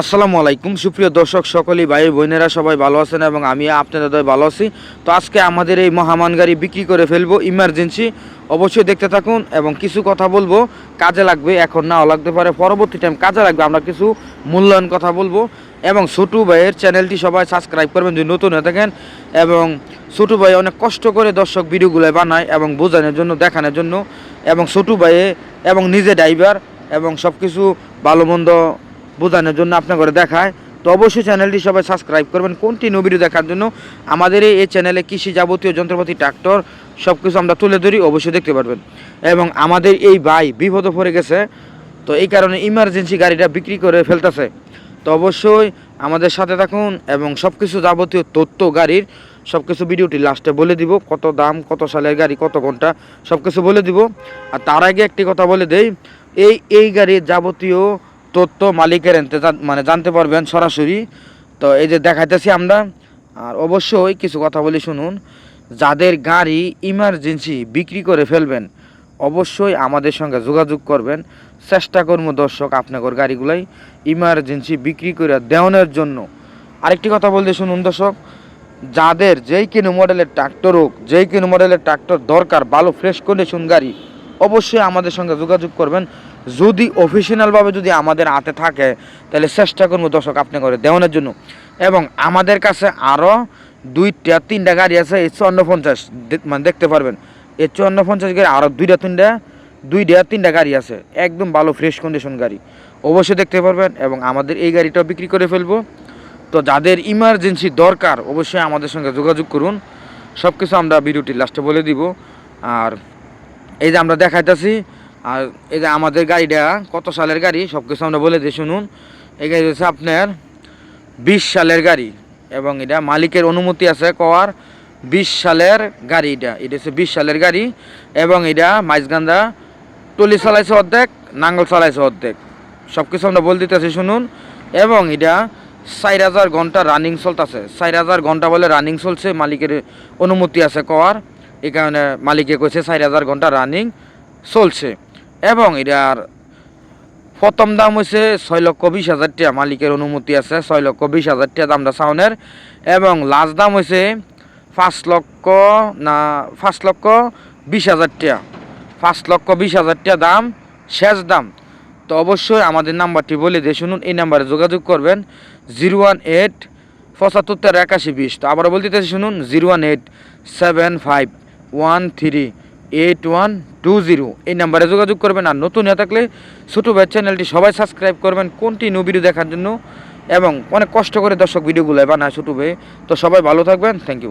আসসালামু আলাইকুম। সুপ্রিয় দর্শক, সকলেই ভাই বোনেরা সবাই ভালো আছেন এবং আমি আপনাদের ভালো আছি। তো আজকে আমাদের এই মহামান গাড়ি বিক্রি করে ফেলব ইমার্জেন্সি অবশ্যই দেখতে থাকুন এবং কিছু কথা বলব। কাজে লাগবে, এখন নাও লাগতে পারে। পরবর্তী টাইম কাজে লাগবে, আমরা কিছু মূল্যায়ন কথা বলব। এবং ছোটু ভাইয়ের চ্যানেলটি সবাই সাবস্ক্রাইব করবেন, যদি নতুন হয়ে থাকেন। এবং ছোটু ভাই অনেক কষ্ট করে দর্শক ভিডিওগুলো বানায় এবং বোঝানোর জন্য, দেখানোর জন্য। এবং ছোটু ভাইয়ে এবং নিজে ড্রাইভার এবং সব কিছু ভালো মন্দ বোঝানোর জন্য আপনার করে দেখায়। তো অবশ্যই চ্যানেলটি সবাই সাবস্ক্রাইব করবেন। কন্টিনিউ ভিডিও দেখার জন্য আমাদের এই চ্যানেলে কৃষি যাবতীয় যন্ত্রপাতি ট্রাক্টর সব কিছু আমরা তুলে ধরি, অবশ্যই দেখতে পারবেন। এবং আমাদের এই ভাই বিপদে পড়ে গেছে, তো এই কারণে ইমার্জেন্সি গাড়িটা বিক্রি করে ফেলতেছে। তো অবশ্যই আমাদের সাথে থাকুন এবং সব কিছু যাবতীয় তথ্য, গাড়ির সব কিছু ভিডিওটি লাস্টে বলে দিব, কত দাম, কত সালের গাড়ি, কত ঘণ্টা সব কিছু বলে দিব। আর তার আগে একটি কথা বলে দেই, এই এই গাড়ির যাবতীয় তথ্য মালিকের মানে জানতে পারবেন সরাসরি। তো এই যে দেখাইতেছি আমরা, আর অবশ্যই কিছু কথা বলি শুনুন। যাদের গাড়ি ইমার্জেন্সি বিক্রি করে ফেলবেন, অবশ্যই আমাদের সঙ্গে যোগাযোগ করবেন। চেষ্টা করব দর্শক আপনাদের গাড়িগুলাই ইমার্জেন্সি বিক্রি করে দেওয়ানোর জন্য। আরেকটি কথা বলতে শুনুন দর্শক, যাদের যেই কোনো মডেলের ট্রাক্টর হোক, যেই কোনো মডেলের ট্রাক্টর দরকার, ভালো ফ্রেশ কন্ডিশন গাড়ি, অবশ্যই আমাদের সঙ্গে যোগাযোগ করবেন। যদি অফিসিয়ালভাবে যদি আমাদের হাতে থাকে, তাহলে চেষ্টা করব দর্শক আপনি করে দেওয়ানোর জন্য। এবং আমাদের কাছে আরও দুইটা, তিনটা গাড়ি আছে, এই চুয়ান্ন পঞ্চাশ মানে দেখতে পারবেন। এই চুয়ান্ন পঞ্চাশ গাড়ি আরও দুইটা, তিনটা দুইটা, তিনটা গাড়ি আছে। একদম ভালো ফ্রেশ কন্ডিশন গাড়ি। অবশ্যই দেখতে পারবেন এবং আমাদের এই গাড়িটাও বিক্রি করে ফেলব। তো যাদের ইমার্জেন্সি দরকার, অবশ্যই আমাদের সঙ্গে যোগাযোগ করুন। সব কিছু আমরা ভিডিওটি লাস্টে বলে দিব। আর এই যে আমরা দেখাইতেছি আর এই যে আমাদের গাড়িটা, কত সালের গাড়ি? সব কিছু আমরা বলে দিই, শুনুন। এই গাড়ি হচ্ছে আপনার বিশ সালের গাড়ি এবং এটা মালিকের অনুমতি আছে কওয়ার বিশ সালের গাড়ি এটা। এটা হচ্ছে বিশ সালের গাড়ি এবং এটা মাইজগান্দা টলি চালাইছে অর্ধেক, নাঙ্গল চালাইছে অর্ধেক। সব কিছু আমরা বলে দিতেছি, শুনুন। এবং এটা চার হাজার ঘণ্টা রানিং চলতেছে। চার হাজার ঘণ্টা বলে রানিং চলছে, মালিকের অনুমতি আছে কওয়ার। এই কারণে মালিকে কইছে চার হাজার ঘণ্টা রানিং চলছে। এবং এটার প্রথম দাম হয়েছে ছয় লক্ষ বিশ হাজার টাকা। মালিকের অনুমতি আছে, ছয় লক্ষ বিশ হাজার টাকা দামটা সাউনের এবং লাস্ট দাম হয়েছে পাঁচ লক্ষ না, পাঁচ লক্ষ বিশ হাজার টাকা। পাঁচ লক্ষ বিশ হাজার টাকা দাম, শেষ দাম। তো অবশ্যই আমাদের নাম্বারটি বলে দিয়ে শুনুন, এই নাম্বারে যোগাযোগ করবেন। জিরো ওয়ান এইট পঁচাত্তর তেরো একাশি বিশ। তো আবার বলতে শুনুন, zero one eight seven five one three. Eight one two zero এই নাম্বারে যোগাযোগ করবেন আর নতুন হয়ে থাকলে ছোটো ভাই চ্যানেলটি সবাই সাবস্ক্রাইব করবেন কন্টিনিউ ভিডিও দেখার জন্য এবং অনেক কষ্ট করে দর্শক ভিডিওগুলো বানায় ছোটো ভাই। তো সবাই ভালো থাকবেন। Thank you